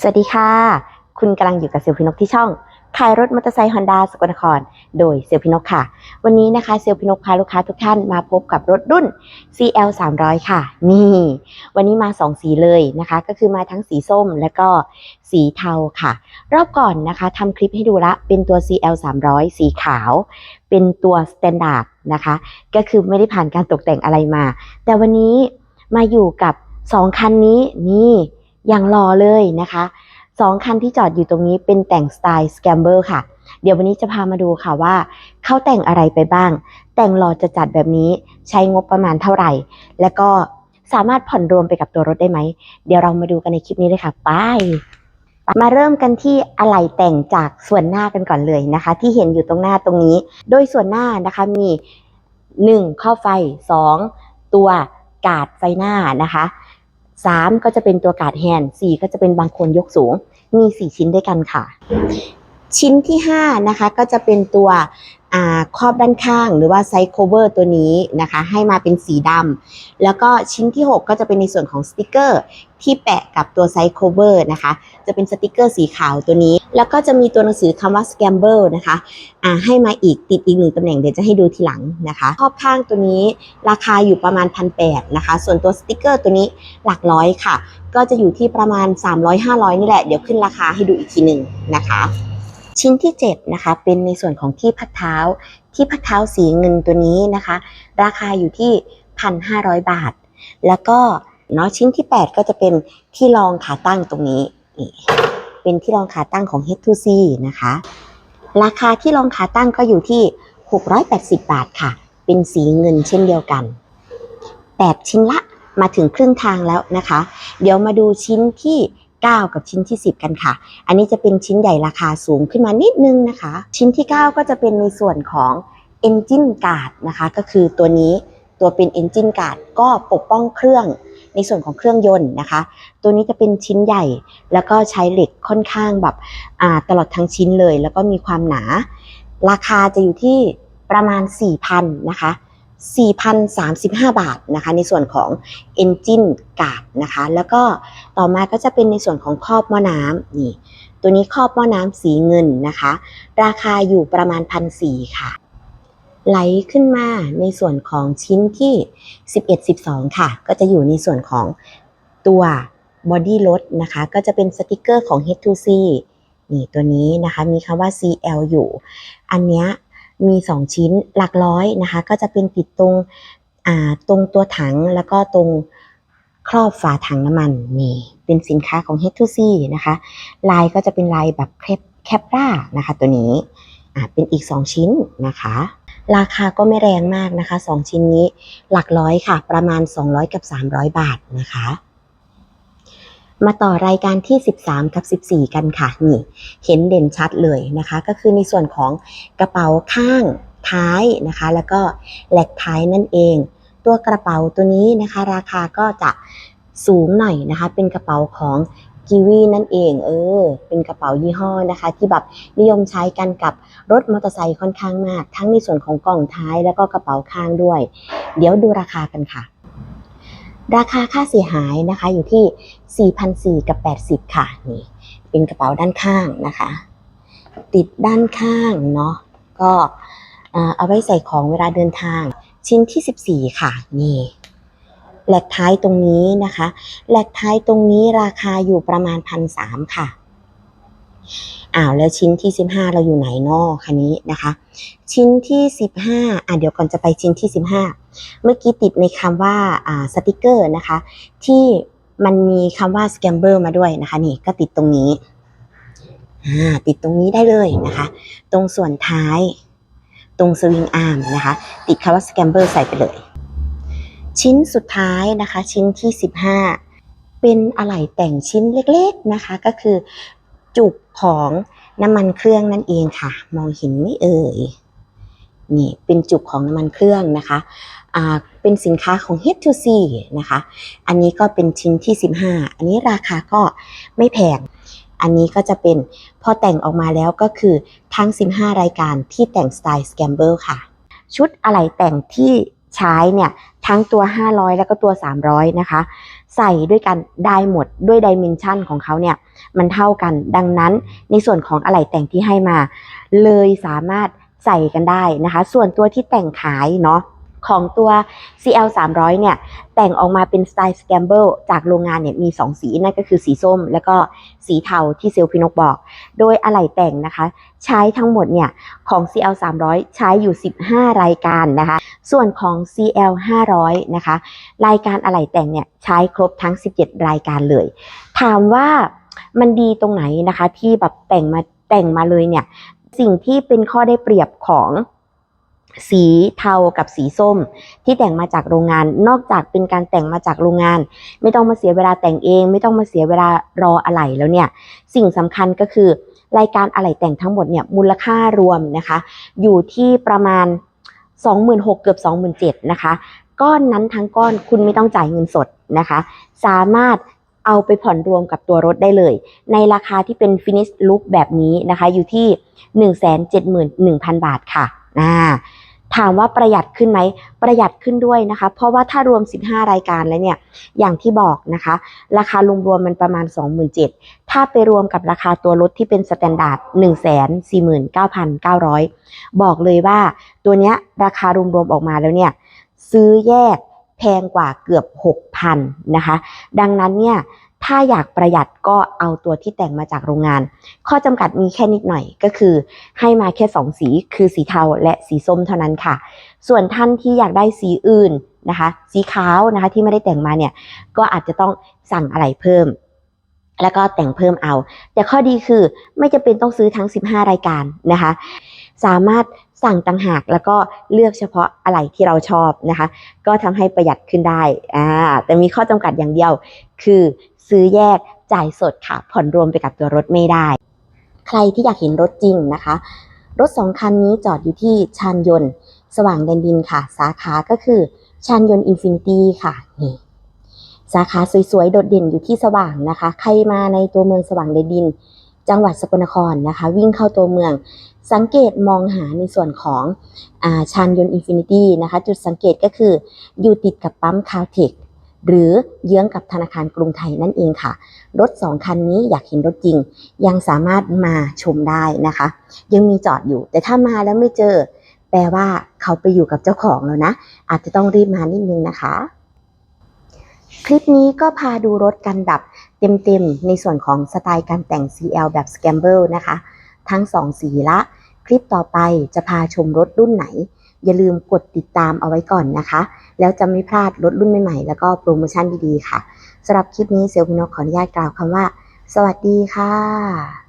สวัสดีค่ะ คุณกำลังอยู่กับเซลพินกที่ช่องขายรถมอเตอร์ไซค์ฮอนด้าสกลนคร โดยเซลพินกค่ะ วันนี้นะคะเซลลพินกพาลูกค้าทุกท่านมาพบกับรถรุ่น CL 300ค่ะ นี่ วันนี้มา 2 สีเลยนะคะ ก็คือมาทั้งสีส้มและก็สีเทาค่ะ รอบก่อนนะคะทำคลิปให้ดูละ เป็นตัว CL 300สีขาว เป็นตัวสแตนดาร์ดนะคะ ก็คือไม่ได้ผ่านการตกแต่งอะไรมา แต่วันนี้มาอยู่กับ 2 คันนี้นี่ อย่างรอเลยนะคะสองคันที่จอดอยู่ตรงนี้เป็นแต่งสไตล์สแกมเบอร์ค่ะ เดี๋ยววันนี้จะพามาดูค่ะว่าเขาแต่งอะไรไปบ้าง แต่งรอจะจัดแบบนี้ใช้งบประมาณเท่าไหร่ และก็สามารถผ่อนรวมไปกับตัวรถได้ไหม เดี๋ยวเรามาดูกันในคลิปนี้เลยค่ะไปมาเริ่มกันที่อะไหล่แต่งจากส่วนหน้ากันก่อนเลยนะคะ ที่เห็นอยู่ตรงหน้าตรงนี้ โดยส่วนหน้านะคะมี 1. ข้อไฟ 2. ตัวกาดไฟหน้านะคะ 3 ก็จะเป็นตัวกาดแฮนด์4ก็จะเป็นบางคนยกสูง มี 4 ชิ้นด้วยกันค่ะ ชิ้นที่ 5 นะคะ ก็จะเป็นตัว ครอบด้านข้างหรือว่าไซส์โคเวอร์ตัวนี้นะคะ ให้มาเป็นสีดำแล้วก็ชิ้นที่ 6 ก็จะเป็นในส่วนของสติกเกอร์ที่แปะกับตัวไซส์โคเวอร์นะคะ จะเป็นสติกเกอร์สีขาวตัวนี้ แล้วก็จะมีตัวหนังสือคำว่า Scamble นะคะอ่าให้มาอีกติดอีกหนึ่งตำแหน่งเดี๋ยวจะให้ดูทีหลังนะคะครอบข้างตัวนี้ราคาอยู่ประมาณพันแนะคะ ส่วนตัวสติกเกอร์ตัวนี้หลักร้อยค่ะ ก็จะอยู่ที่ประมาณ 300-500 นี่แหละ เดี๋ยวขึ้นราคาให้ดูอีกทีหนึ่งนะคะ ชิ้นที่7นะคะเป็นในส่วนของที่พักเท้า ที่พักเท้าสีเงินตัวนี้นะคะ ราคาอยู่ที่ 1,500 บาท แล้วก็เนาะชิ้นที่ 8 ก็จะเป็นที่รองขาตั้งตรงนี้ เป็นที่รองขาตั้งของ H2C นะคะ ราคาที่รองขาตั้งก็อยู่ที่ 680 บาทค่ะ เป็นสีเงินเช่นเดียวกัน 8 ชิ้นละมาถึงครึ่งทางแล้วนะคะ เดี๋ยวมาดูชิ้นที่ 9 กับชิ้นที่ 10 กันค่ะ อันนี้จะเป็นชิ้นใหญ่ราคาสูงขึ้นมานิดนึงนะคะ ชิ้นที่ 9 ก็จะเป็นในส่วนของ Engine Guard นะคะ ก็คือตัวนี้ตัวเป็น Engine Guard ก็ปกป้องเครื่องในส่วนของเครื่องยนต์นะคะ ตัวนี้จะเป็นชิ้นใหญ่ แล้วก็ใช้เหล็กค่อนข้างแบบตลอดทั้งชิ้นเลย แล้วก็มีความหนา ราคาจะอยู่ที่ประมาณ 4,000นะคะ 4,035 บาทนะคะ ในส่วนของ Engine Guard นะคะ แล้วก็ต่อมาก็จะเป็นในส่วนของครอบหม้อน้ำนี่ ตัวนี้ครอบหม้อน้ำสีเงินนะคะ ราคาอยู่ประมาณพันสี่ค่ะ ไหลขึ้นมาในส่วนของชิ้นที่ 11 12 ค่ะ ก็จะอยู่ในส่วนของตัวบอดี้รถนะคะ ก็จะเป็นสติกเกอร์ของ H2C นี่ตัวนี้นะคะ มีคำว่า CL อยู่ อันเนี้ย มี 2 ชิ้นหลักร้อยนะคะ ก็จะเป็นติดตรงตรงตัวถังแล้วก็ตรงครอบฝาถังน้ำมันนี่เป็นสินค้าของ H2C นะคะ ลายก็จะเป็นลายแบบแคปแคปรานะคะ ตัวนี้เป็นอีก 2 ชิ้นนะคะ ราคาก็ไม่แรงมากนะคะ 2 ชิ้นนี้หลักร้อยค่ะ ประมาณ 200 กับ 300 บาทนะคะ มาต่อรายการที่ 13 กับ 14 กันค่ะนี่เห็นเด่นชัดเลยนะคะ ก็คือในส่วนของกระเป๋าข้างท้ายนะคะ แล้วก็แหลกท้ายนั่นเอง ตัวกระเป๋าตัวนี้นะคะ ราคาก็จะสูงหน่อยนะคะ เป็นกระเป๋าของกีวีนั่นเองเออเป็นกระเป๋ายี่ห้อนะคะ ที่แบบนิยมใช้กันกับรถมอเตอร์ไซค์ค่อนข้างมาก ทั้งในส่วนของกล่องท้ายแล้วก็กระเป๋าข้างด้วย เดี๋ยวดูราคากันค่ะ ราคาค่าเสียหายนะคะอยู่ที่ 4,400 กับ 80 ค่ะนี่เป็นกระเป๋าด้านข้างนะคะ ติดด้านข้างเนาะก็เอาไว้ใส่ของเวลาเดินทาง ชิ้นที่ 14 ค่ะนี่แหลกท้ายตรงนี้นะคะแหลกท้ายตรงนี้ราคาอยู่ประมาณพันสามค่ะ อ้าวแล้วชิ้นที่ 15 เราอยู่ไหนนอคันนี้นะคะ ชิ้นที่ 15 อะเดี๋ยวก่อนจะไปชิ้นที่ 15 เมื่อกี้ติดในคำว่าอ่าสติกเกอร์นะคะ ที่มันมีคำว่า scamber มาด้วยนะคะ นี่ก็ติดตรงนี้อ่าติดตรงนี้ได้เลยนะคะ ตรงส่วนท้าย ตรงสวิงอาร์มนะคะ ติดคำว่า scamber ใส่ไปเลย ชิ้นสุดท้ายนะคะ ชิ้นที่ 15 เป็นอะไหล่แต่งชิ้นเล็กๆนะคะ ก็คือจุก ของน้ำมันเครื่องนั่นเองค่ะ มองเห็นไหมเอ่ยนี่เป็นจุกของน้ำมันเครื่องนะคะอ่าเป็นสินค้าของ H2C นะคะ อันนี้ก็เป็นชิ้นที่ 15 อันนี้ราคาก็ไม่แพง อันนี้ก็จะเป็นพอแต่งออกมาแล้วก็คือทั้ง 15 รายการที่แต่งสไตล์ Scamble ค่ะ ชุดอะไหล่แต่งที่ใช้เนี่ยทั้งตัว 500 แล้วก็ตัว 300 นะคะ ใส่ด้วยกันได้หมดด้วยดิเมนชันของเขาเนี่ยมันเท่ากันดังนั้นในส่วนของอะไหล่แต่งที่ให้มา เลยสามารถใส่กันได้นะคะ ส่วนตัวที่แต่งขายเนาะ ของตัว CL 300เนี่ย แต่งออกมาเป็นสไตล์ Scramble จากโรงงานเนี่ยมี 2 สีนั่นก็คือสีส้ม แล้วก็สีเทาที่เซลลพินกบอก โดยอะไหล่แต่งนะคะ ใช้ทั้งหมดเนี่ย ของ CL 300ใช้อยู่ 15 รายการนะคะ ส่วนของ CL 500นะคะ รายการอะไหล่แต่งเนี่ยใช้ครบทั้ง 17 รายการเลย ถามว่ามันดีตรงไหนนะคะที่แบบแต่งมาแต่งมาเลยเนี่ยสิ่งที่เป็นข้อได้เปรียบของ สีเทากับสีส้ม ที่แต่งมาจากโรงงาน นอกจากเป็นการแต่งมาจากโรงงาน ไม่ต้องมาเสียเวลาแต่งเอง ไม่ต้องมาเสียเวลารออะไหล่แล้วเนี่ย สิ่งสำคัญก็คือ รายการอะไหล่แต่งทั้งหมดเนี่ยมูลค่ารวมนะคะ อยู่ที่ประมาณ 26,000เกือบ27,000นะคะ ก้อนนั้นทั้งก้อนคุณไม่ต้องจ่ายเงินสดนะคะ สามารถเอาไปผ่อนรวมกับตัวรถได้เลย ในราคาที่เป็น finish look แบบนี้นะคะ อยู่ที่ 171,000 บาทค่ะอ่า ถามว่าประหยัดขึ้นไหม ประหยัดขึ้นด้วยนะคะ เพราะว่าถ้ารวม 15 รายการแล้วเนี่ย อย่างที่บอกนะคะ ราคารวมๆมันประมาณ 27,000ถ้าไปรวมกับราคาตัวรถที่เป็นสแตนดาร์ด149,900 บอกเลยว่าตัวเนี้ยราคารวมๆออกมาแล้วเนี่ย ซื้อแยกแพงกว่าเกือบ 6,000นะคะ ดังนั้นเนี่ย ถ้าอยากประหยัดก็เอาตัวที่แต่งมาจากโรงงาน ข้อจำกัดมีแค่นิดหน่อยก็คือ ให้มาแค่ 2 สีคือสีเทาและสีส้มเท่านั้นค่ะ ส่วนท่านที่อยากได้สีอื่นนะคะ สีขาวนะคะที่ไม่ได้แต่งมาเนี่ยก็อาจจะต้องสั่งอะไรเพิ่ม แล้วก็แต่งเพิ่มเอา แต่ข้อดีคือไม่จำเป็นต้องซื้อทั้ง 15 รายการนะคะ สามารถสั่งต่างหากแล้วก็เลือกเฉพาะอะไรที่เราชอบนะคะ ก็ทำให้ประหยัดขึ้นได้อ่าแต่มีข้อจำกัดอย่างเดียว คือ ซื้อแยกจ่ายสดค่ะ ผ่อนรวมไปกับตัวรถไม่ได้ ใครที่อยากเห็นรถจริงนะคะ รถสองคันนี้จอดอยู่ที่ชานยนต์ สว่างแดนดินค่ะ สาขาก็คือชานยนต์อินฟินิตี้ค่ะนี่สาขาสวยๆ โดดเด่นอยู่ที่สว่างนะคะ ใครมาในตัวเมืองสว่างแดนดิน จังหวัดสกลนครนะคะ วิ่งเข้าตัวเมืองสังเกตมองหาในส่วนของอาชานยนต์อินฟินิตี้นะคะ จุดสังเกตก็คืออยู่ติดกับปั๊มคาวเทค หรือเยื้องกับธนาคารกรุงไทยนั่นเองค่ะ รถ 2 คันนี้อยากเห็นรถจริง ยังสามารถมาชมได้นะคะ ยังมีจอดอยู่ แต่ถ้ามาแล้วไม่เจอ แปลว่าเขาไปอยู่กับเจ้าของแล้วนะ อาจจะต้องรีบมานิดนึงนะคะ คลิปนี้ก็พาดูรถกันแบบเต็มๆ ในส่วนของสไตล์การแต่ง CL แบบ Scramble นะคะ ทั้ง 2 สีละ คลิปต่อไปจะพาชมรถรุ่นไหน อย่าลืมกดติดตามเอาไว้ก่อนนะคะ แล้วจะไม่พลาดรถรุ่นใหม่ๆ แล้วก็โปรโมชั่นดีๆ ค่ะสำหรับคลิปนี้เซลล์พินกขออนุญาตกล่าวคำว่า สวัสดีค่ะ